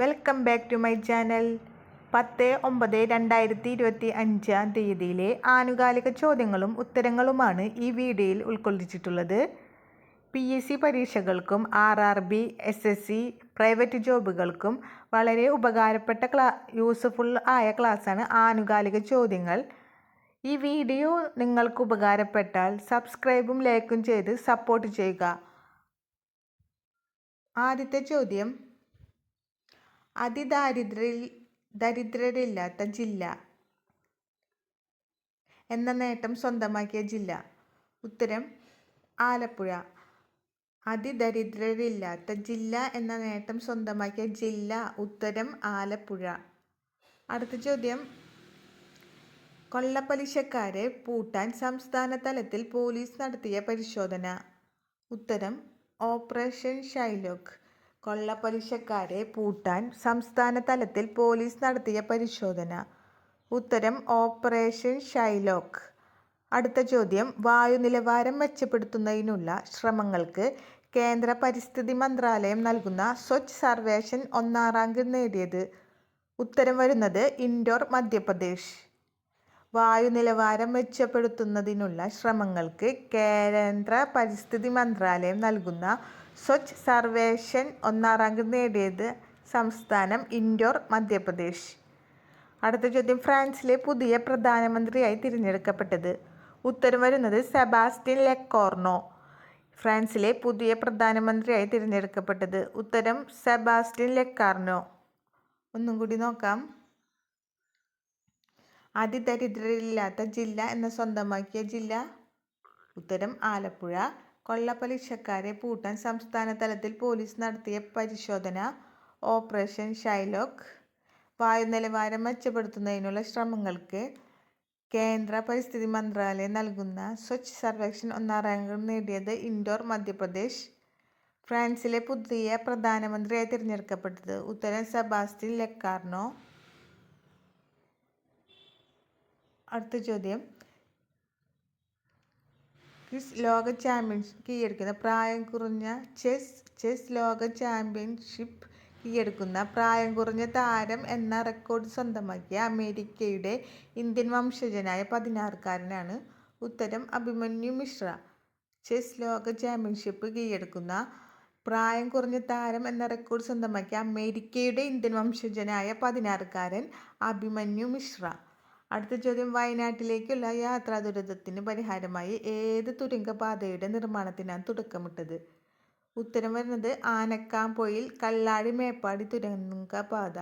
Welcome back to my channel പത്ത് ഒമ്പത് രണ്ടായിരത്തി ഇരുപത്തി അഞ്ചാം തീയതിയിലെ ആനുകാലിക ചോദ്യങ്ങളും ഉത്തരങ്ങളുമാണ് ഈ വീഡിയോയിൽ ഉൾക്കൊള്ളിച്ചിട്ടുള്ളത്. P S C പരീക്ഷകൾക്കും R R B S S C private ജോബുകൾക്കും വളരെ ഉപകാരപ്പെട്ട ക്ലാ യൂസ്ഫുൾ ആയ ക്ലാസ്സാണ് ആനുകാലിക ചോദ്യങ്ങൾ. ഈ വീഡിയോ നിങ്ങൾക്ക് ഉപകാരപ്പെട്ടാൽ സബ്സ്ക്രൈബും ലൈക്കും ചെയ്ത് സപ്പോർട്ട് ചെയ്യുക. ആദ്യത്തെ ചോദ്യം അതിദാരിദ്ര്യ ദരിദ്രരില്ലാത്ത ജില്ല എന്ന നേട്ടം സ്വന്തമാക്കിയ ജില്ല. ഉത്തരം ആലപ്പുഴ. അതിദരിദ്രരില്ലാത്ത ജില്ല എന്ന നേട്ടം സ്വന്തമാക്കിയ ജില്ല. ഉത്തരം ആലപ്പുഴ. അടുത്ത ചോദ്യം. കൊള്ളപ്പലിശക്കാരെ പൂട്ടാൻ സംസ്ഥാന തലത്തിൽ പോലീസ് നടത്തിയ പരിശോധന. ഉത്തരം ഓപ്പറേഷൻ ഷൈലോക്ക്. കൊള്ളപ്പലിശക്കാരെ പൂട്ടാൻ സംസ്ഥാന തലത്തിൽ പോലീസ് നടത്തിയ പരിശോധന. ഉത്തരം ഓപ്പറേഷൻ ഷൈലോക്ക്. അടുത്ത ചോദ്യം വായു നിലവാരം മെച്ചപ്പെടുത്തുന്നതിനുള്ള ശ്രമങ്ങൾക്ക് കേന്ദ്ര പരിസ്ഥിതി മന്ത്രാലയം നൽകുന്ന സ്വച്ഛ് സർവേഷൻ ഒന്നാം റാങ്ക് നേടിയത്. ഉത്തരം വരുന്നത് ഇൻഡോർ മധ്യപ്രദേശ്. വായു നിലവാരം മെച്ചപ്പെടുത്തുന്നതിനുള്ള ശ്രമങ്ങൾക്ക് കേന്ദ്ര പരിസ്ഥിതി മന്ത്രാലയം നൽകുന്ന സ്വച്ഛ് സർവേഷൻ ഒന്നാം റാങ്ക് നേടിയത് സംസ്ഥാനം ഇൻഡോർ മധ്യപ്രദേശ്. അടുത്ത ചോദ്യം ഫ്രാൻസിലെ പുതിയ പ്രധാനമന്ത്രിയായി തിരഞ്ഞെടുക്കപ്പെട്ടത് ഉത്തരം വരുന്നത് സെബാസ്റ്റ്യൻ ലെക്കോർണോ. ഫ്രാൻസിലെ പുതിയ പ്രധാനമന്ത്രിയായി തിരഞ്ഞെടുക്കപ്പെട്ടത് ഉത്തരം സെബാസ്റ്റ്യൻ ലെക്കാർണോ. ഒന്നും കൂടി നോക്കാം. അതിദരിദ്രരില്ലാത്ത ജില്ല എന്ന സ്വന്തമാക്കിയ ജില്ല. ഉത്തരം ആലപ്പുഴ. കൊള്ളപ്പലിശക്കാരെ പൂട്ടാൻ സംസ്ഥാന തലത്തിൽ പോലീസ് നടത്തിയ പരിശോധന ഓപ്പറേഷൻ ഷൈലോക്ക്. വായുനിലവാരം മെച്ചപ്പെടുത്തുന്നതിനുള്ള ശ്രമങ്ങൾക്ക് കേന്ദ്ര പരിസ്ഥിതി മന്ത്രാലയം നൽകുന്ന സ്വച്ഛ് സർവേക്ഷൻ ഒന്നാം റാങ്ക് നേടിയത് ഇൻഡോർ മധ്യപ്രദേശ്. ഫ്രാൻസിലെ പുതിയ പ്രധാനമന്ത്രിയായി തിരഞ്ഞെടുക്കപ്പെട്ടത് ഉത്തര സെബാസ്റ്റ്യൻ ലെക്കാർണോ? അടുത്ത ചോദ്യം. ക്വിസ് ലോക ചാമ്പ്യൻഷിപ്പ് കീഴടക്കുന്ന പ്രായം കുറഞ്ഞ ചെസ് ചെസ് ലോക ചാമ്പ്യൻഷിപ്പ് കീഴടക്കുന്ന പ്രായം കുറഞ്ഞ താരം എന്ന റെക്കോർഡ് സ്വന്തമാക്കിയ അമേരിക്കയുടെ ഇന്ത്യൻ വംശജനായ പതിനാറുകാരനാണ്. ഉത്തരം അഭിമന്യു മിശ്ര. ചെസ് ലോക ചാമ്പ്യൻഷിപ്പ് കീഴടക്കുന്ന പ്രായം കുറഞ്ഞ താരം എന്ന റെക്കോർഡ് സ്വന്തമാക്കിയ അമേരിക്കയുടെ ഇന്ത്യൻ വംശജനായ പതിനാറുകാരൻ അഭിമന്യു മിശ്ര. അടുത്ത ചോദ്യം വയനാട്ടിലേക്കുള്ള യാത്രാ ദുരിതത്തിന് പരിഹാരമായി ഏത് തുരങ്കപാതയുടെ നിർമ്മാണത്തിനാണ് തുടക്കമിട്ടത്? ഉത്തരം വരുന്നത് ആനക്കാംപൊയിൽ കല്ലാടി മേപ്പാടി തുരങ്കപാത.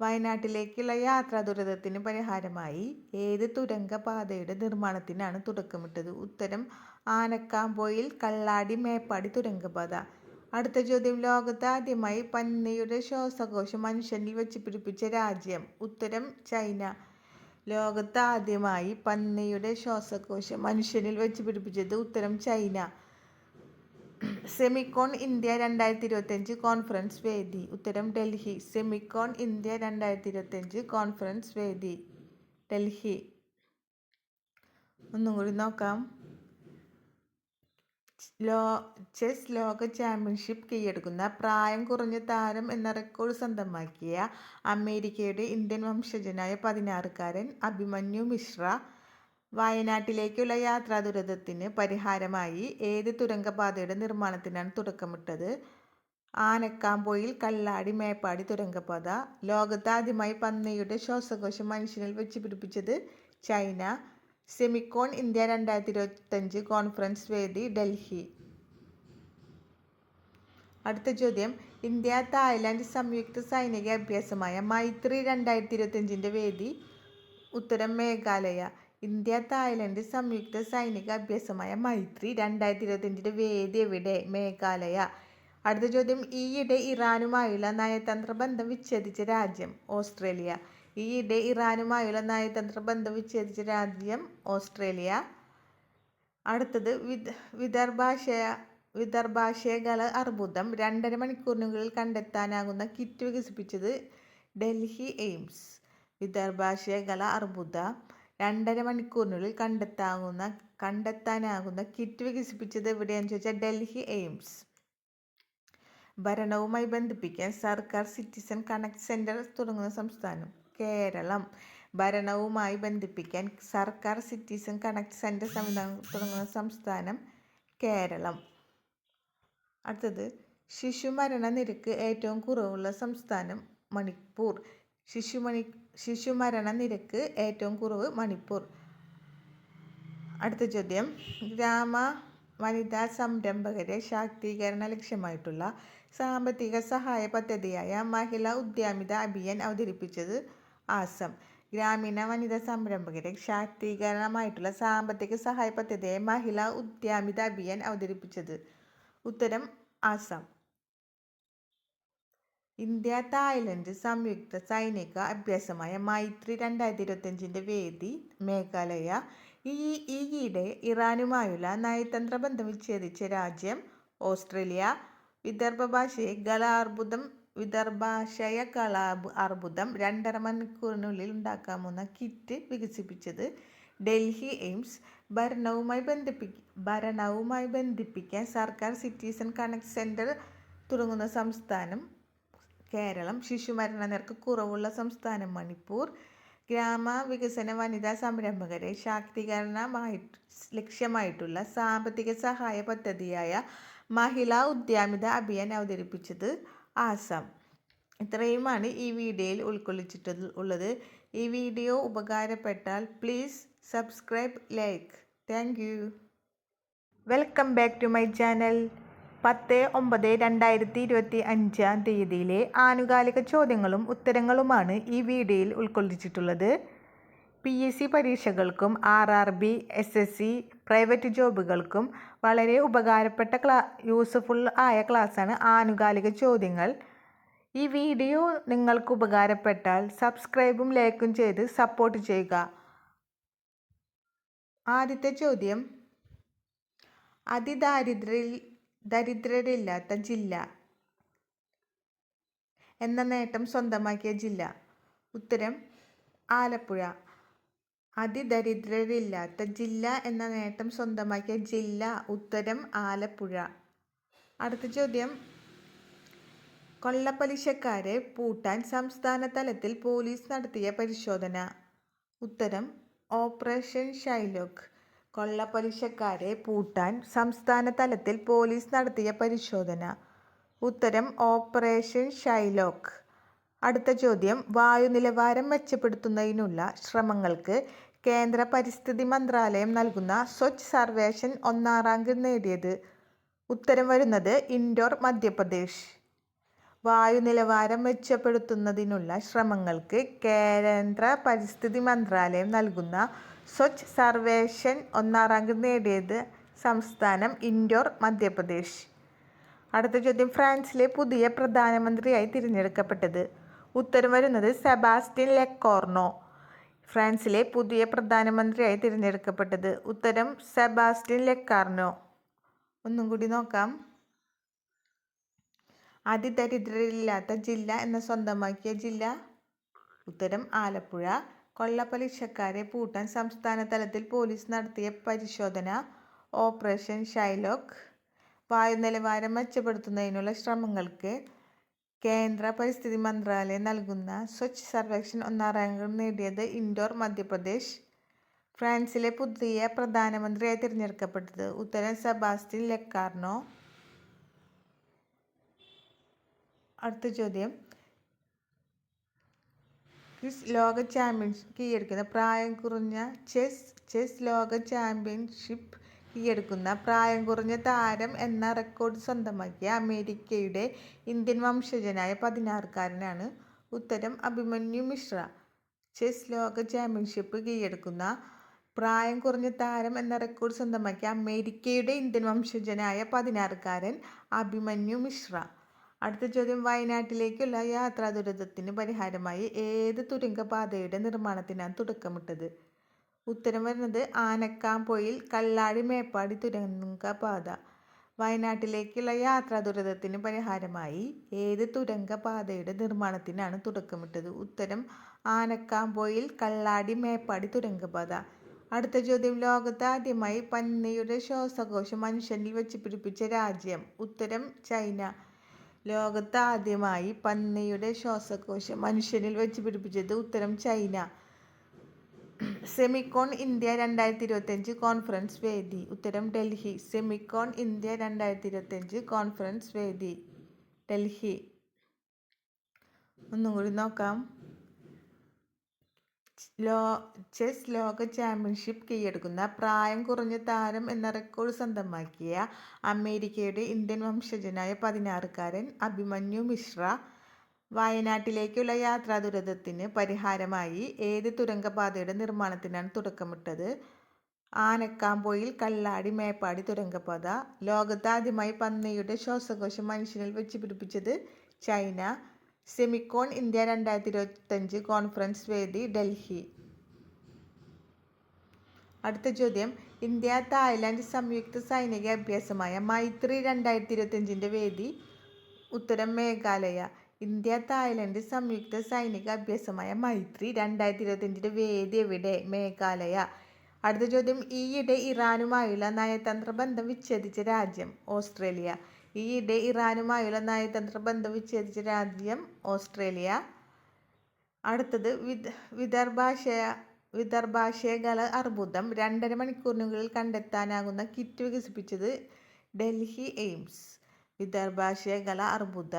വയനാട്ടിലേക്കുള്ള യാത്രാ ദുരിതത്തിന് പരിഹാരമായി ഏത് തുരങ്കപാതയുടെ നിർമ്മാണത്തിനാണ് തുടക്കമിട്ടത്? ഉത്തരം ആനക്കാംപൊയിൽ കല്ലാടി മേപ്പാടി തുരങ്കപാത. അടുത്ത ചോദ്യം ലോകത്ത് ആദ്യമായി പന്നിയുടെ ശ്വാസകോശം മനുഷ്യനിൽ വെച്ച് പിടിപ്പിച്ച രാജ്യം. ഉത്തരം ചൈന. ലോകത്ത് ആദ്യമായി പന്നിയുടെ ശ്വാസകോശം മനുഷ്യനിൽ വെച്ച് പിടിപ്പിച്ചത് ഉത്തരം ചൈന. സെമിക്കോൺ ഇന്ത്യ രണ്ടായിരത്തി ഇരുപത്തഞ്ച് കോൺഫറൻസ് വേദി. ഉത്തരം ഡൽഹി. സെമിക്കോൺ ഇന്ത്യ രണ്ടായിരത്തി ഇരുപത്തഞ്ച് കോൺഫറൻസ് വേദി. ഡൽഹി. ഒന്നും കൂടി നോക്കാം. ലോ ചെസ് ലോക ചാമ്പ്യൻഷിപ്പ് കീഴടക്കുന്ന പ്രായം കുറഞ്ഞ താരം എന്ന റെക്കോർഡ് സ്വന്തമാക്കിയ അമേരിക്കയുടെ ഇന്ത്യൻ വംശജനായ പതിനാറുകാരൻ അഭിമന്യു മിശ്ര വയനാട്ടിലേക്കുള്ള യാത്രാ ദുരിതത്തിന് പരിഹാരമായി ഏത് തുരങ്കപാതയുടെ നിർമ്മാണത്തിനാണ് തുടക്കമിട്ടത്? ആനക്കാമ്പോയിൽ കല്ലാടി മേപ്പാടി തുരങ്കപാത ലോകത്താദ്യമായി പന്നിയുടെ ശ്വാസകോശം മനുഷ്യനിൽ വെച്ച് പിടിപ്പിച്ചത് ചൈന സെമിക്കോൺ ഇന്ത്യ രണ്ടായിരത്തി ഇരുപത്തഞ്ച് കോൺഫറൻസ് വേദി ഡൽഹി. അടുത്ത ചോദ്യം. ഇന്ത്യ തായ്ലാൻഡ് സംയുക്ത സൈനിക അഭ്യാസമായ മൈത്രി രണ്ടായിരത്തി ഇരുപത്തഞ്ചിന്റെ വേദി ഉത്തരം മേഘാലയ. ഇന്ത്യ തായ്ലൻഡ് സംയുക്ത സൈനിക അഭ്യാസമായ മൈത്രി രണ്ടായിരത്തി ഇരുപത്തഞ്ചിന്റെ വേദി എവിടെ? മേഘാലയ. അടുത്ത ചോദ്യം. ഈയിടെ ഇറാനുമായുള്ള നയതന്ത്ര ബന്ധം വിച്ഛേദിച്ച രാജ്യം ഓസ്ട്രേലിയ. ഈയിടെ ഇറാനുമായുള്ള നയതന്ത്ര ബന്ധം വിച്ഛേദിച്ച രാജ്യം ഓസ്ട്രേലിയ. അടുത്തത് വിദ വിദർഭാശയ വിദർഭാശയഗല അർബുദം. രണ്ടര മണിക്കൂറിനുള്ളിൽ കണ്ടെത്താനാകുന്ന കിറ്റ് വികസിപ്പിച്ചത് ഡൽഹി എയിംസ്. വിദർഭാശയകല അർബുദം. രണ്ടര മണിക്കൂറിനുള്ളിൽ കണ്ടെത്താവുന്ന കണ്ടെത്താനാകുന്ന കിറ്റ് വികസിപ്പിച്ചത് എവിടെയാണെന്ന് ചോദിച്ചാൽ ഡൽഹി എയിംസ്. ഭരണവുമായി ബന്ധിപ്പിക്കാൻ സർക്കാർ സിറ്റിസൺ കണക്ട് സെന്റർ തുടങ്ങുന്ന സംസ്ഥാനം. കേരളം ഭരണവുമായി ബന്ധിപ്പിക്കാൻ സർക്കാർ സിറ്റിസൺ കണക്ട് സെന്റർ സംവിധാനം തുടങ്ങുന്ന സംസ്ഥാനം കേരളം. അടുത്തത് ശിശുമരണ നിരക്ക് ഏറ്റവും കുറവുള്ള സംസ്ഥാനം മണിപ്പൂർ. ശിശുമണി ശിശുമരണ നിരക്ക് ഏറ്റവും കുറവ് മണിപ്പൂർ. അടുത്ത ചോദ്യം ഗ്രാമ വനിതാ സംരംഭകരെ ശാക്തീകരണ ലക്ഷ്യമായിട്ടുള്ള സാമ്പത്തിക സഹായ പദ്ധതിയായ മഹിളാ ഉദ്യമിത അഭിയാൻ അവതരിപ്പിച്ചത് ആസം. ഗ്രാമീണ വനിതാ സംരംഭകരെ ശാക്തീകരണമായിട്ടുള്ള സാമ്പത്തിക സഹായ പദ്ധതിയായ മഹിളാ ഉദ്യാമിത അഭിയാൻ അവതരിപ്പിച്ചത്. ഉത്തരം ആസാം. ഇന്ത്യ തായ്ലൻഡ് സംയുക്ത സൈനിക അഭ്യാസമായ മൈത്രി രണ്ടായിരത്തി ഇരുപത്തഞ്ചിന്റെ വേദി മേഘാലയ. ഈ ഈയിടെ ഇറാനുമായുള്ള നയതന്ത്ര ബന്ധം വിച്ഛേദിച്ച രാജ്യം ഓസ്ട്രേലിയ. വിദർഭ ഭാഷയെ ഗളാർബുദം വിദർഭാശയ അർബുദം രണ്ടര മണിക്കൂറിനുള്ളിൽ ഉണ്ടാക്കാവുന്ന കിറ്റ് വികസിപ്പിച്ചത് ഡൽഹി എയിംസ്. ഭരണവുമായി ബന്ധിപ്പി ഭരണവുമായി ബന്ധിപ്പിക്കാൻ സർക്കാർ സിറ്റിസൺ കണക്ട് സെന്റർ തുടങ്ങുന്ന സംസ്ഥാനം കേരളം. ശിശുമരണ നിരക്ക് കുറവുള്ള സംസ്ഥാനം മണിപ്പൂർ. ഗ്രാമ വികസന വനിതാ സംരംഭകരെ ശാക്തീകരണമായി ലക്ഷ്യമായിട്ടുള്ള സാമ്പത്തിക സഹായ പദ്ധതിയായ മഹിളാ ഉദ്യാമിത അഭിയാൻ അവതരിപ്പിച്ചത് ആസാം. ഇത്രയുമാണ് ഈ വീഡിയോയിൽ ഉൾക്കൊള്ളിച്ചിട്ട് ഉള്ളത്. ഈ video ഉപകാരപ്പെട്ടാൽ please subscribe like. Thank you. Welcome back to my channel. പത്ത് ഒമ്പത് രണ്ടായിരത്തി ഇരുപത്തി അഞ്ചാം തീയതിയിലെ ആനുകാലിക ചോദ്യങ്ങളും ഉത്തരങ്ങളുമാണ് ഈ വീഡിയോയിൽ ഉൾക്കൊള്ളിച്ചിട്ടുള്ളത്. P S C പരീക്ഷകൾക്കും R R B S S C private ജോബുകൾക്കും വളരെ ഉപകാരപ്പെട്ട ക്ലാ യൂസ്ഫുൾ ആയ ക്ലാസ്സാണ് ആനുകാലിക ചോദ്യങ്ങൾ. ഈ വീഡിയോ നിങ്ങൾക്ക് ഉപകാരപ്പെട്ടാൽ സബ്സ്ക്രൈബും ലൈക്കും ചെയ്ത് സപ്പോർട്ട് ചെയ്യുക. ആദ്യത്തെ ചോദ്യം. അതിദാരിദ്ര്യ ദരിദ്രരില്ലാത്ത ജില്ല എന്ന നേട്ടം സ്വന്തമാക്കിയ ജില്ല. ഉത്തരം ആലപ്പുഴ. അതിദരിദ്രരില്ലാത്ത ജില്ല എന്ന നേട്ടം സ്വന്തമാക്കിയ ജില്ല ഉത്തരം ആലപ്പുഴ. അടുത്ത ചോദ്യം. കൊള്ളപ്പലിശക്കാരെ പൂട്ടാൻ സംസ്ഥാന തലത്തിൽ പോലീസ് നടത്തിയ പരിശോധന. ഉത്തരം ഓപ്പറേഷൻ ഷൈലോക്ക്. കൊള്ളപ്പലിശക്കാരെ പൂട്ടാൻ സംസ്ഥാന തലത്തിൽ പോലീസ് നടത്തിയ പരിശോധന. ഉത്തരം ഓപ്പറേഷൻ ഷൈലോക്ക്. അടുത്ത ചോദ്യം വായു നിലവാരം മെച്ചപ്പെടുത്തുന്നതിനുള്ള ശ്രമങ്ങൾക്ക് കേന്ദ്ര പരിസ്ഥിതി മന്ത്രാലയം നൽകുന്ന സ്വച്ഛ് സർവേഷൻ ഒന്നാം റാങ്ക് നേടിയത്. ഉത്തരം വരുന്നത് ഇൻഡോർ മധ്യപ്രദേശ്. വായു നിലവാരം മെച്ചപ്പെടുത്തുന്നതിനുള്ള ശ്രമങ്ങൾക്ക് കേന്ദ്ര പരിസ്ഥിതി മന്ത്രാലയം നൽകുന്ന സ്വച്ഛ് സർവേഷൻ ഒന്നാം റാങ്ക് നേടിയത് സംസ്ഥാനം ഇൻഡോർ മധ്യപ്രദേശ്. അടുത്ത ചോദ്യം ഫ്രാൻസിലെ പുതിയ പ്രധാനമന്ത്രിയായി തിരഞ്ഞെടുക്കപ്പെട്ടത്. ഉത്തരം വരുന്നത് സെബാസ്റ്റ്യൻ ലെക്കോർണോ. ഫ്രാൻസിലെ പുതിയ പ്രധാനമന്ത്രിയായി തിരഞ്ഞെടുക്കപ്പെട്ടത് ഉത്തരം സെബാസ്റ്റ്യൻ ലെക്കാർനോ. ഒന്നും കൂടി നോക്കാം. അതിദരിദ്രരില്ലാത്ത ജില്ല എന്ന സ്വന്തമാക്കിയ ജില്ല. ഉത്തരം ആലപ്പുഴ. കൊള്ളപ്പലിശക്കാരെ പൂട്ടാൻ സംസ്ഥാന തലത്തിൽ പോലീസ് നടത്തിയ പരിശോധന. Operation Shylock. വായു നിലവാരം മെച്ചപ്പെടുത്തുന്നതിനുള്ള ശ്രമങ്ങൾക്ക് കേന്ദ്ര പരിസ്ഥിതി മന്ത്രാലയം നൽകുന്ന സ്വച്ഛ് സർവേക്ഷൻ ഒന്നാം റാങ്ക് നേടിയത് ഇൻഡോർ മധ്യപ്രദേശ്. ഫ്രാൻസിലെ പുതിയ പ്രധാനമന്ത്രിയായി തിരഞ്ഞെടുക്കപ്പെട്ടത് ഉത്തരൻ സെബാസ്റ്റ്യൻ ലെക്കാർണോ? അടുത്ത ചോദ്യം. ക്വിസ് ലോക ചാമ്പ്യൻഷിപ്പ് കീഴടക്കുന്ന പ്രായം കുറഞ്ഞ ചെസ് ചെസ് ലോക ചാമ്പ്യൻഷിപ്പ് കീഴടക്കുന്ന പ്രായം കുറഞ്ഞ താരം എന്ന റെക്കോർഡ് സ്വന്തമാക്കിയ അമേരിക്കയുടെ ഇന്ത്യൻ വംശജനായ പതിനാറുകാരനാണ്. ഉത്തരം അഭിമന്യു മിശ്ര. ചെസ് ലോക ചാമ്പ്യൻഷിപ്പ് കീഴടക്കുന്ന പ്രായം കുറഞ്ഞ താരം എന്ന റെക്കോർഡ് സ്വന്തമാക്കിയ അമേരിക്കയുടെ ഇന്ത്യൻ വംശജനായ പതിനാറുകാരൻ അഭിമന്യു മിശ്ര. അടുത്ത ചോദ്യം വയനാട്ടിലേക്കുള്ള യാത്രാ ദുരിതത്തിന് പരിഹാരമായി ഏത് തുരങ്കപാതയുടെ നിർമ്മാണത്തിനാണ് തുടക്കമിട്ടത്? ഉത്തരം വരുന്നത് ആനക്കാംപൊയിൽ കള്ളാടി മേപ്പാടി തുരങ്കപാത. വയനാട്ടിലേക്കുള്ള യാത്രാ ദുരിതത്തിന് പരിഹാരമായി ഏത് തുരങ്കപാതയുടെ നിർമ്മാണത്തിനാണ് തുടക്കമിട്ടത്? ഉത്തരം ആനക്കാംപൊയിൽ കല്ലാടി മേപ്പാടി തുരങ്കപാത. അടുത്ത ചോദ്യം ലോകത്ത് ആദ്യമായി പന്നിയുടെ ശ്വാസകോശം മനുഷ്യനിൽ വെച്ച് പിടിപ്പിച്ച രാജ്യം. ഉത്തരം ചൈന. ലോകത്ത് ആദ്യമായി പന്നിയുടെ ശ്വാസകോശം മനുഷ്യനിൽ വെച്ച് പിടിപ്പിച്ചത് ഉത്തരം ചൈന. സെമിക്കോൺ ഇന്ത്യ രണ്ടായിരത്തി ഇരുപത്തഞ്ച് കോൺഫറൻസ് വേദി. ഉത്തരം ഡൽഹി. സെമിക്കോൺ ഇന്ത്യ രണ്ടായിരത്തി ഇരുപത്തഞ്ച് കോൺഫറൻസ് വേദി. ഡൽഹി. ഒന്നും കൂടി നോക്കാം. ലോ ചെസ് ലോക ചാമ്പ്യൻഷിപ്പ് കീഴടക്കുന്ന പ്രായം കുറഞ്ഞ താരം എന്ന റെക്കോർഡ് സ്വന്തമാക്കിയ അമേരിക്കയുടെ ഇന്ത്യൻ വംശജനായ പതിനാറുകാരൻ അഭിമന്യു മിശ്ര വയനാട്ടിലേക്കുള്ള യാത്രാ ദുരിതത്തിന് പരിഹാരമായി ഏത് തുരങ്കപാതയുടെ നിർമ്മാണത്തിനാണ് തുടക്കമിട്ടത്? ആനക്കാമ്പോയിൽ കല്ലാടി മേപ്പാടി തുരങ്കപാത ലോകത്ത് ആദ്യമായി പന്നിയുടെ ശ്വാസകോശം മനുഷ്യനിൽ വെച്ച് പിടിപ്പിച്ചത് ചൈന സെമിക്കോൺ ഇന്ത്യ രണ്ടായിരത്തി ഇരുപത്തഞ്ച് കോൺഫറൻസ് വേദി ഡൽഹി. അടുത്ത ചോദ്യം. ഇന്ത്യ തായ്ലാൻഡ് സംയുക്ത സൈനിക അഭ്യാസമായ മൈത്രി രണ്ടായിരത്തി ഇരുപത്തഞ്ചിന്റെ വേദി ഉത്തരം മേഘാലയ. ഇന്ത്യ തായ്ലൻഡ് സംയുക്ത സൈനിക അഭ്യാസമായ മൈത്രി രണ്ടായിരത്തി ഇരുപത്തിയഞ്ചിന്റെ വേദി എവിടെ? മേഘാലയ. അടുത്ത ചോദ്യം. ഈയിടെ ഇറാനുമായുള്ള നയതന്ത്ര ബന്ധം വിച്ഛേദിച്ച രാജ്യം ഓസ്ട്രേലിയ. ഈയിടെ ഇറാനുമായുള്ള നയതന്ത്ര ബന്ധം വിച്ഛേദിച്ച രാജ്യം ഓസ്ട്രേലിയ. അടുത്തത്. വിദ വിദർഭാഷയ വിദർഭാശയഗല അർബുദം. രണ്ടര മണിക്കൂറിനുള്ളിൽ കണ്ടെത്താനാകുന്ന കിറ്റ് വികസിപ്പിച്ചത് ഡൽഹി എയിംസ്. വിദർഭാശയഗല അർബുദ.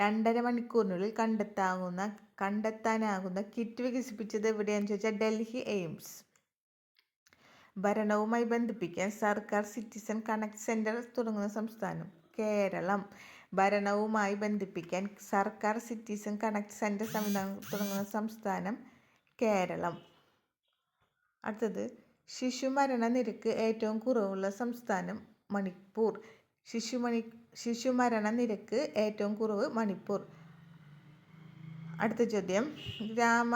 രണ്ടര മണിക്കൂറിനുള്ളിൽ കണ്ടെത്താവുന്ന കണ്ടെത്താനാകുന്ന കിറ്റ് വികസിപ്പിച്ചത് എവിടെയാണെന്ന് ചോദിച്ചാൽ ഡൽഹി എയിംസ്. ഭരണവുമായി ബന്ധിപ്പിക്കാൻ സർക്കാർ സിറ്റിസൺ കണക്ട് സെന്റർ തുടങ്ങുന്ന സംസ്ഥാനം കേരളം. ഭരണവുമായി ബന്ധിപ്പിക്കാൻ സർക്കാർ സിറ്റിസൺ കണക്ട് സെന്റർ സംവിധാനം തുടങ്ങുന്ന സംസ്ഥാനം കേരളം. അടുത്തത് ശിശുമരണ നിരക്ക് ഏറ്റവും കുറവുള്ള സംസ്ഥാനം മണിപ്പൂർ. ശിശുമണി ശിശുമരണ നിരക്ക് ഏറ്റവും കുറവ് മണിപ്പൂർ. അടുത്ത ചോദ്യം. ഗ്രാമ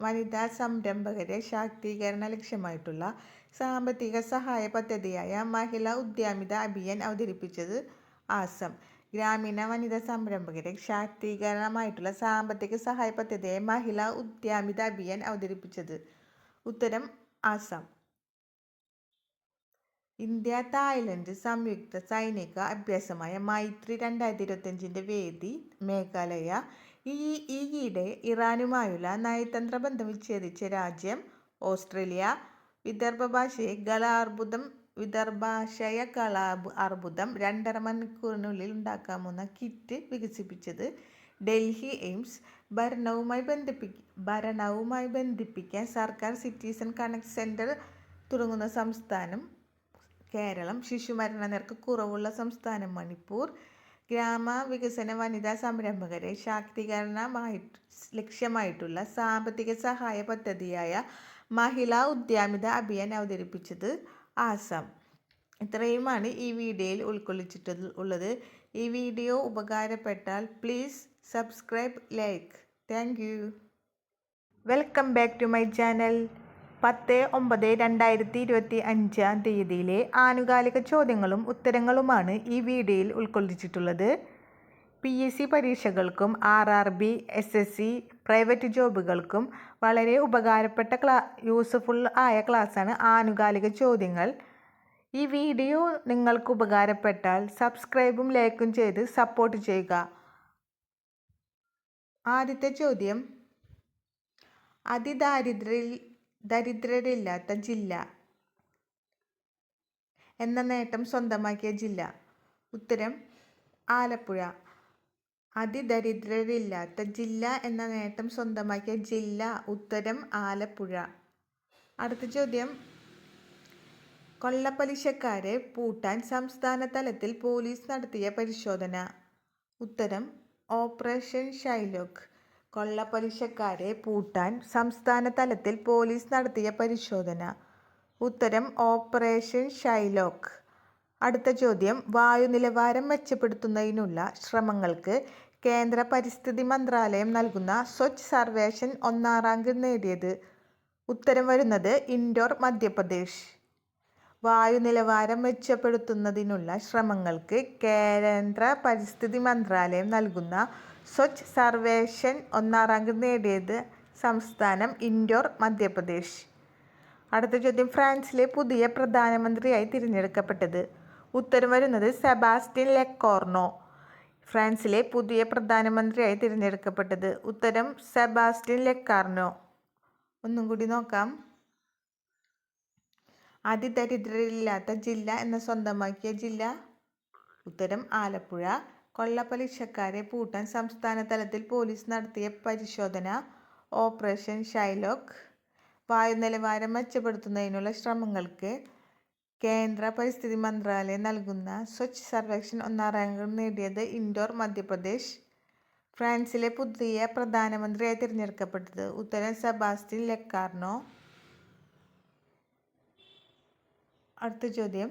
വനിതാ സംരംഭകരെ ശാക്തീകരണ ലക്ഷ്യമായിട്ടുള്ള സാമ്പത്തിക സഹായ പദ്ധതിയായ മഹിളാ ഉദ്യമിത അഭിയാൻ അവതരിപ്പിച്ചത് ആസം. ഗ്രാമീണ വനിതാ സംരംഭകരെ ശാക്തീകരണമായിട്ടുള്ള സാമ്പത്തിക സഹായ പദ്ധതിയായ മഹിളാ ഉദ്യമിത അഭിയാൻ അവതരിപ്പിച്ചത് ഉത്തരം ആസാം. ഇന്ത്യ തായ്ലൻഡ് സംയുക്ത സൈനിക അഭ്യാസമായ മൈത്രി രണ്ടായിരത്തി ഇരുപത്തഞ്ചിന്റെ വേദി മേഘാലയ ഈ ഈയിടെ ഇറാനുമായുള്ള നയതന്ത്ര ബന്ധം വിച്ഛേദിച്ച രാജ്യം ഓസ്ട്രേലിയ വിദർഭ ഭാഷയെ ഗലാർബുദം വിദർഭാശയ കലാബ് അർബുദം രണ്ടര മണിക്കൂറിനുള്ളിൽ ഉണ്ടാക്കാമെന്ന കിറ്റ് വികസിപ്പിച്ചത് ഡൽഹി എയിംസ്. ഭരണവുമായി ബന്ധിപ്പി ഭരണവുമായി ബന്ധിപ്പിക്കാൻ സർക്കാർ സിറ്റിസൺ കണക്ട് സെന്റർ തുടങ്ങുന്ന സംസ്ഥാനം കേരളം ശിശുമരണ നിരക്ക് കുറവുള്ള സംസ്ഥാനം മണിപ്പൂർ. ഗ്രാമ വികസന വനിതാ സംരംഭകരെ ശാക്തീകരണമായി ലക്ഷ്യമായിട്ടുള്ള സാമ്പത്തിക സഹായ പദ്ധതിയായ മഹിളാ ഉദ്യാമിത അഭിയാൻ അവതരിപ്പിച്ചത് ആസാം. ഇത്രയുമാണ് ഈ വീഡിയോയിൽ ഉൾക്കൊള്ളിച്ചിട്ട് ഉള്ളത്. ഈ video ഉപകാരപ്പെട്ടാൽ please subscribe like. Thank you. Welcome back to my channel. പത്ത് ഒമ്പത് രണ്ടായിരത്തി ഇരുപത്തി അഞ്ചാം തീയതിയിലെ ആനുകാലിക ചോദ്യങ്ങളും ഉത്തരങ്ങളുമാണ് ഈ വീഡിയോയിൽ ഉൾക്കൊള്ളിച്ചിട്ടുള്ളത്. P S C പരീക്ഷകൾക്കും R R B S S C private ജോബുകൾക്കും വളരെ ഉപകാരപ്പെട്ട ക്ലാ യൂസ്ഫുൾ ആയ ക്ലാസ്സാണ് ആനുകാലിക ചോദ്യങ്ങൾ. ഈ വീഡിയോ നിങ്ങൾക്ക് ഉപകാരപ്പെട്ടാൽ സബ്സ്ക്രൈബും ലൈക്കും ചെയ്ത് സപ്പോർട്ട് ചെയ്യുക. ആദ്യത്തെ ചോദ്യം. അതിദാരിദ്ര്യ ദരിദ്രരില്ലാത്ത ജില്ല എന്ന നേട്ടം സ്വന്തമാക്കിയ ജില്ല. ഉത്തരം ആലപ്പുഴ. അതിദരിദ്രരില്ലാത്ത ജില്ല എന്ന നേട്ടം സ്വന്തമാക്കിയ ജില്ല. ഉത്തരം ആലപ്പുഴ. അടുത്ത ചോദ്യം. കൊള്ളപ്പലിശക്കാരെ പൂട്ടാൻ സംസ്ഥാന തലത്തിൽ പോലീസ് നടത്തിയ പരിശോധന. ഉത്തരം ഓപ്പറേഷൻ ഷൈലോക്ക്. കൊള്ളപ്പലിശക്കാരെ പൂട്ടാൻ സംസ്ഥാന തലത്തിൽ പോലീസ് നടത്തിയ പരിശോധന. ഉത്തരം ഓപ്പറേഷൻ ഷൈലോക്ക്. അടുത്ത ചോദ്യം വായു നിലവാരം മെച്ചപ്പെടുത്തുന്നതിനുള്ള ശ്രമങ്ങൾക്ക് കേന്ദ്ര പരിസ്ഥിതി മന്ത്രാലയം നൽകുന്ന സ്വച്ഛ് സർവേഷൻ ഒന്നാം റാങ്ക് നേടിയത്. ഉത്തരം വരുന്നത് ഇൻഡോർ മധ്യപ്രദേശ്. വായു നിലവാരം മെച്ചപ്പെടുത്തുന്നതിനുള്ള ശ്രമങ്ങൾക്ക് കേന്ദ്ര പരിസ്ഥിതി മന്ത്രാലയം നൽകുന്ന സ്വച്ഛ് സർവേഷൻ ഒന്നാം റാങ്ക് നേടിയത് സംസ്ഥാനം ഇൻഡോർ മധ്യപ്രദേശ്. അടുത്ത ചോദ്യം ഫ്രാൻസിലെ പുതിയ പ്രധാനമന്ത്രിയായി തിരഞ്ഞെടുക്കപ്പെട്ടത്. ഉത്തരം വരുന്നത് സെബാസ്റ്റ്യൻ ലെക്കോർണോ. ഫ്രാൻസിലെ പുതിയ പ്രധാനമന്ത്രിയായി തിരഞ്ഞെടുക്കപ്പെട്ടത് ഉത്തരം സെബാസ്റ്റ്യൻ ലെക്കാർണോ. ഒന്നും കൂടി നോക്കാം. അതിദരിദ്രരില്ലാത്ത ജില്ല എന്ന സ്വന്തമാക്കിയ ജില്ല. ഉത്തരം ആലപ്പുഴ. കൊള്ളപ്പലിശക്കാരെ പൂട്ടാൻ സംസ്ഥാന തലത്തിൽ പോലീസ് നടത്തിയ പരിശോധന ഓപ്പറേഷൻ ഷൈലോക്ക്. വായുനിലവാരം മെച്ചപ്പെടുത്തുന്നതിനുള്ള ശ്രമങ്ങൾക്ക് കേന്ദ്ര പരിസ്ഥിതി മന്ത്രാലയം നൽകുന്ന സ്വച്ഛ് സർവേക്ഷൻ ഒന്നാം റാങ്ക് നേടിയത് ഇൻഡോർ മധ്യപ്രദേശ്. ഫ്രാൻസിലെ പുതിയ പ്രധാനമന്ത്രിയായി തിരഞ്ഞെടുക്കപ്പെട്ടത് ഉത്തരൻ സെബാസ്റ്റ്യൻ ലെക്കാർണോ? അടുത്ത ചോദ്യം.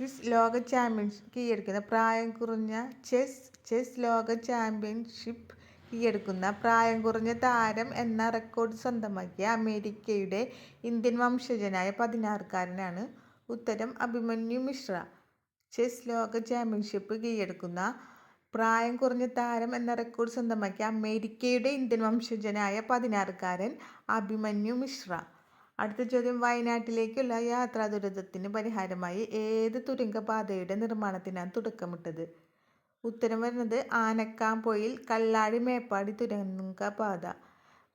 ക്വിസ് ലോക ചാമ്പ്യൻഷിപ്പ് കീഴടക്കുന്ന പ്രായം കുറഞ്ഞ ചെസ് ചെസ് ലോക ചാമ്പ്യൻഷിപ്പ് കീഴടക്കുന്ന പ്രായം കുറഞ്ഞ താരം എന്ന റെക്കോർഡ് സ്വന്തമാക്കിയ അമേരിക്കയുടെ ഇന്ത്യൻ വംശജനായ പതിനാറുകാരനാണ്. ഉത്തരം അഭിമന്യു മിശ്ര. ചെസ് ലോക ചാമ്പ്യൻഷിപ്പ് കീഴടക്കുന്ന പ്രായം കുറഞ്ഞ താരം എന്ന റെക്കോർഡ് സ്വന്തമാക്കിയ അമേരിക്കയുടെ ഇന്ത്യൻ വംശജനായ പതിനാറുകാരൻ അഭിമന്യു മിശ്ര. അടുത്ത ചോദ്യം വയനാട്ടിലേക്കുള്ള യാത്രാ ദുരിതത്തിന് പരിഹാരമായി ഏത് തുരങ്കപാതയുടെ നിർമ്മാണത്തിനാണ് തുടക്കമിട്ടത്? ഉത്തരം വരുന്നത് ആനക്കാംപൊയിൽ കല്ലാടി മേപ്പാടി തുരങ്കപാത.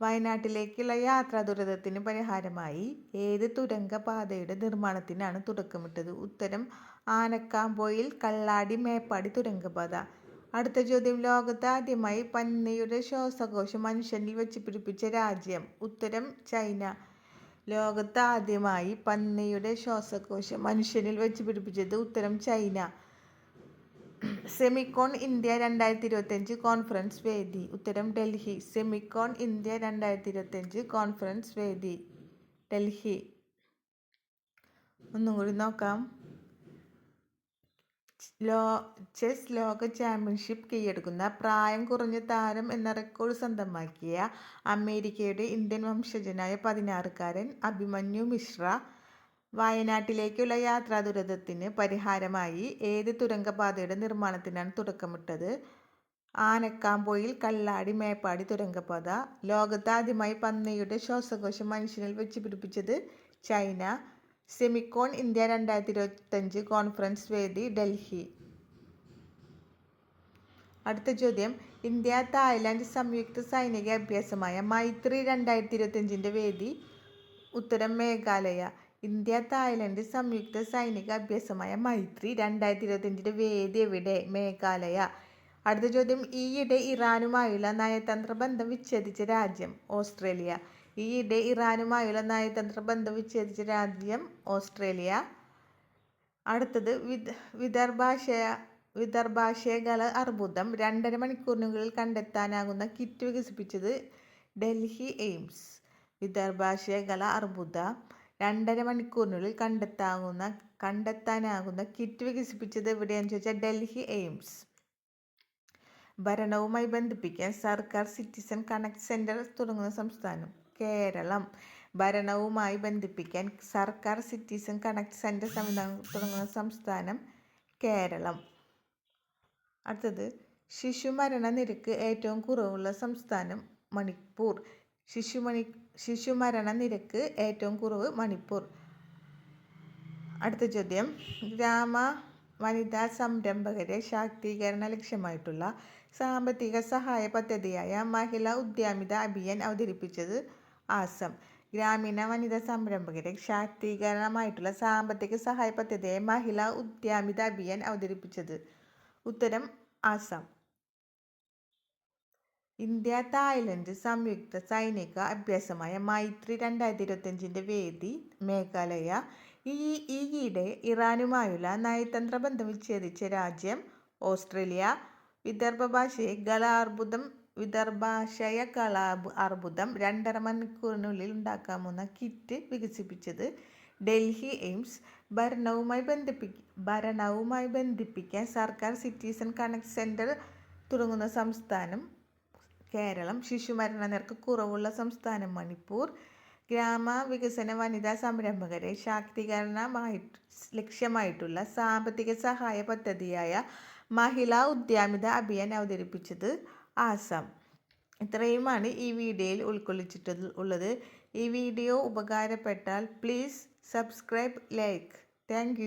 വയനാട്ടിലേക്കുള്ള യാത്രാ ദുരിതത്തിന് പരിഹാരമായി ഏത് തുരങ്കപാതയുടെ നിർമ്മാണത്തിനാണ് തുടക്കമിട്ടത്? ഉത്തരം ആനക്കാംപൊയിൽ കല്ലാടി മേപ്പാടി തുരങ്കപാത. അടുത്ത ചോദ്യം ലോകത്ത് ആദ്യമായി പന്നിയുടെ ശ്വാസകോശം മനുഷ്യനിൽ വെച്ച് പിടിപ്പിച്ച രാജ്യം. ഉത്തരം ചൈന. ലോകത്ത് ആദ്യമായി പന്നിയുടെ ശ്വാസകോശം മനുഷ്യനിൽ വെച്ച് പിടിപ്പിച്ചത് ഉത്തരം ചൈന. സെമിക്കോൺ ഇന്ത്യ രണ്ടായിരത്തി ഇരുപത്തഞ്ച് കോൺഫറൻസ് വേദി. ഉത്തരം ഡൽഹി. സെമിക്കോൺ ഇന്ത്യ രണ്ടായിരത്തി ഇരുപത്തഞ്ച് കോൺഫറൻസ് വേദി. ഡൽഹി. ഒന്നും കൂടി നോക്കാം. ലോ ചെസ് ലോക ചാമ്പ്യൻഷിപ്പ് കീഴടക്കുന്ന പ്രായം കുറഞ്ഞ താരം എന്ന റെക്കോർഡ് സ്വന്തമാക്കിയ അമേരിക്കയുടെ ഇന്ത്യൻ വംശജനായ പതിനാറുകാരൻ അഭിമന്യു മിശ്ര വയനാട്ടിലേക്കുള്ള യാത്രാ ദുരിതത്തിന് പരിഹാരമായി ഏത് തുരങ്കപാതയുടെ നിർമ്മാണത്തിനാണ് തുടക്കമിട്ടത്? ആനക്കാമ്പോയിൽ കല്ലാടി മേപ്പാടി തുരങ്കപാത ലോകത്താദ്യമായി പന്നിയുടെ ശ്വാസകോശം മനുഷ്യനിൽ വെച്ച് പിടിപ്പിച്ചത് ചൈന സെമിക്കോൺ ഇന്ത്യ രണ്ടായിരത്തി ഇരുപത്തഞ്ച് കോൺഫറൻസ് വേദി ഡൽഹി. അടുത്ത ചോദ്യം. ഇന്ത്യ തായ്ലാൻഡ് സംയുക്ത സൈനിക അഭ്യാസമായ മൈത്രി രണ്ടായിരത്തി ഇരുപത്തഞ്ചിന്റെ വേദി ഉത്തരം മേഘാലയ. ഇന്ത്യ തായ്ലൻഡ് സംയുക്ത സൈനിക അഭ്യാസമായ മൈത്രി രണ്ടായിരത്തി ഇരുപത്തഞ്ചിന്റെ വേദി എവിടെ? മേഘാലയ. അടുത്ത ചോദ്യം. ഈയിടെ ഇറാനുമായുള്ള നയതന്ത്ര ബന്ധം വിച്ഛേദിച്ച രാജ്യം ഓസ്ട്രേലിയ. ഈയിടെ ഇറാനുമായുള്ള നയതന്ത്ര ബന്ധം വിച്ഛേദിച്ച രാജ്യം ഓസ്ട്രേലിയ. അടുത്തത് വിദ വിദർഭാശയ വിദർഭാശയകല അർബുദം. രണ്ടര മണിക്കൂറിനുള്ളിൽ കണ്ടെത്താനാകുന്ന കിറ്റ് വികസിപ്പിച്ചത് ഡൽഹി എയിംസ്. വിദർഭാശയകല അർബുദ. രണ്ടര മണിക്കൂറിനുള്ളിൽ കണ്ടെത്താകുന്ന കണ്ടെത്താനാകുന്ന കിറ്റ് വികസിപ്പിച്ചത് എവിടെയെന്ന് ചോദിച്ചാൽ ഡൽഹി എയിംസ്. ഭരണവുമായി ബന്ധിപ്പിക്കാൻ സർക്കാർ സിറ്റിസൺ കണക്ട് സെന്റർ തുടങ്ങുന്ന സംസ്ഥാനം. കേരളം ഭരണവുമായി ബന്ധിപ്പിക്കാൻ സർക്കാർ സിറ്റിസൺ കണക്ട് സെന്റർ സംവിധാനം തുടങ്ങുന്ന സംസ്ഥാനം കേരളം. അടുത്തത് ശിശുമരണ നിരക്ക് ഏറ്റവും കുറവുള്ള സംസ്ഥാനം മണിപ്പൂർ. ശിശുമണി ശിശുമരണ നിരക്ക് ഏറ്റവും കുറവ് മണിപ്പൂർ. അടുത്ത ചോദ്യം ഗ്രാമ വനിതാ സംരംഭകരെ ശാക്തീകരണ ലക്ഷ്യമായിട്ടുള്ള സാമ്പത്തിക സഹായ പദ്ധതിയായ മഹിളാ ഉദ്യമിത അഭിയാൻ അവതരിപ്പിച്ചത് ആസം. ഗ്രാമീണ വനിതാ സംരംഭകരെ ശാക്തീകരണമായിട്ടുള്ള സാമ്പത്തിക സഹായ പദ്ധതിയായ മഹിളാ ഉദ്യാമിത അഭിയാൻ അവതരിപ്പിച്ചത്. ഉത്തരം ആസം. ഇന്ത്യ തായ്ലൻഡ് സംയുക്ത സൈനിക അഭ്യാസമായ മൈത്രി രണ്ടായിരത്തി ഇരുപത്തഞ്ചിന്റെ വേദി മേഘാലയ. ഈ ഈയിടെ ഇറാനുമായുള്ള നയതന്ത്ര ബന്ധം വിച്ഛേദിച്ച രാജ്യം ഓസ്ട്രേലിയ. വിദർഭ ഭാഷയെ ഗലാർബുദം വിദർഭാശയ കള അർബുദം രണ്ടര മണിക്കൂറിനുള്ളിൽ ഉണ്ടാക്കാവുന്ന കിറ്റ് വികസിപ്പിച്ചത് ഡൽഹി എയിംസ്. ഭരണവുമായി ബന്ധിപ്പി ഭരണവുമായി ബന്ധിപ്പിക്കാൻ സർക്കാർ സിറ്റിസൺ കണക്ട് സെന്റർ തുടങ്ങുന്ന സംസ്ഥാനം കേരളം. ശിശുമരണ നിരക്ക് കുറവുള്ള സംസ്ഥാനം മണിപ്പൂർ. ഗ്രാമ വികസന വനിതാ സംരംഭകരെ ശാക്തീകരണമായി ലക്ഷ്യമായിട്ടുള്ള സാമ്പത്തിക സഹായ പദ്ധതിയായ മഹിളാ ഉദ്യമിത അഭിയാൻ അവതരിപ്പിച്ചത് ആസാം. ഇത്രയുമാണ് ഈ വീഡിയോയിൽ ഉൾക്കൊള്ളിച്ചിട്ട് ഉള്ളത്. ഈ വീഡിയോ ഉപകാരപ്പെട്ടാൽ പ്ലീസ് സബ്സ്ക്രൈബ് ലൈക്ക്. താങ്ക്